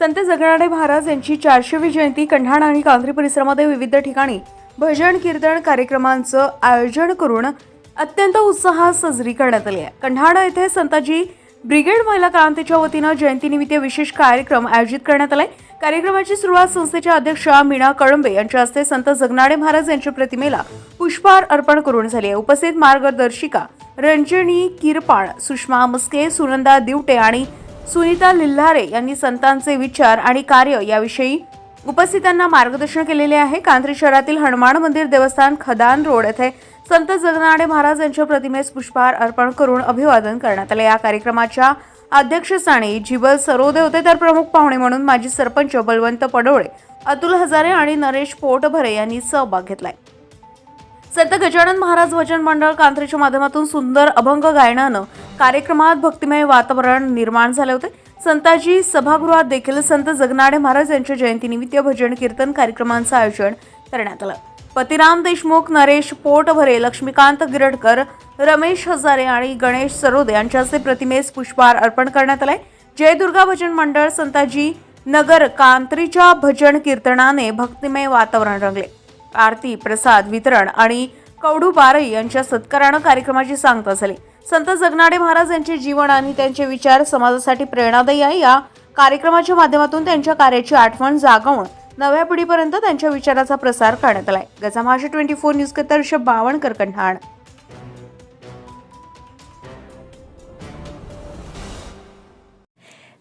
संत जगनाडे महाराज यांची चारशेवी जयंती कन्हाण आणि कांद्री परिसरामध्ये विविध ठिकाणी भजन कीर्तन कार्यक्रमांचं आयोजन करून अत्यंत उत्साहात साजरी करण्यात आली आहे. कंढाणा येथे संताजी ब्रिगेड महिला क्रांतीच्या वतीनं जयंतीनिमित्त विशेष कार्यक्रम आयोजित करण्यात आलाय कार्यक्रमाची सुरुवात संस्थेच्या अध्यक्षा मीना कळंबे यांच्या हस्ते संत जगनाडे महाराज यांच्या प्रतिमेला पुष्पहार अर्पण करून झाली आहे. उपस्थित मार्गदर्शिका रंजनी किरपाळ सुषमा मस्के सुनंदा दिवटे आणि सुनीता लिल्हारे यांनी संतांचे विचार आणि कार्य याविषयी उपस्थितांना मार्गदर्शन केलेले आहे. कांत्री शहरातील हनुमान मंदिर देवस्थान खदान रोड येथे संत जगनाडे महाराज यांच्या प्रतिमेस पुष्पहार अर्पण करून अभिवादन करण्यात आले. या कार्यक्रमाच्या अध्यक्षस्थानी जिबल सरोदे होते. तर प्रमुख पाहुणे म्हणून माजी सरपंच बलवंत पडोळे अतुल हजारे आणि नरेश पोटभरे यांनी सहभाग घेतलाय. संत गजानन महाराज भजन मंडळ कांत्रीच्या माध्यमातून सुंदर अभंग गायनानं कार्यक्रमात भक्तिमय वातावरण निर्माण झाले होते. संताजी सभागृहात देखील संत जगनाडे महाराज यांच्या जयंतीनिमित्त भजन कीर्तन कार्यक्रमांचं आयोजन करण्यात आलं. पतिराम देशमुख नरेश पोटभरे लक्ष्मीकांत गिरडकर रमेश हजारे आणि गणेश सरोदे यांच्या हस्ते प्रतिमेस पुष्पहार अर्पण करण्यात आलाय. जय दुर्गा भजन मंडळ संताजी नगर कांत्रीच्या भजन कीर्तनाने भक्तिमय वातावरण रंगले. आरती प्रसाद वितरण आणि कवडू बारई यांच्या सत्कारानं कार्यक्रमाची सांगता झाली. संत जगनाडे महाराज यांचे जीवन आणि त्यांचे विचार समाजासाठी प्रेरणादायी आहे. या कार्यक्रमाच्या माध्यमातून त्यांच्या कार्याची आठवण जागवून नव्या पिढीपर्यंत त्यांच्या विचाराचा प्रसार करण्यात आलाय. गजा महाराष्ट्र ट्वेंटी फोर न्यूज कत्तर ऋषभ बावणकर कन्हाण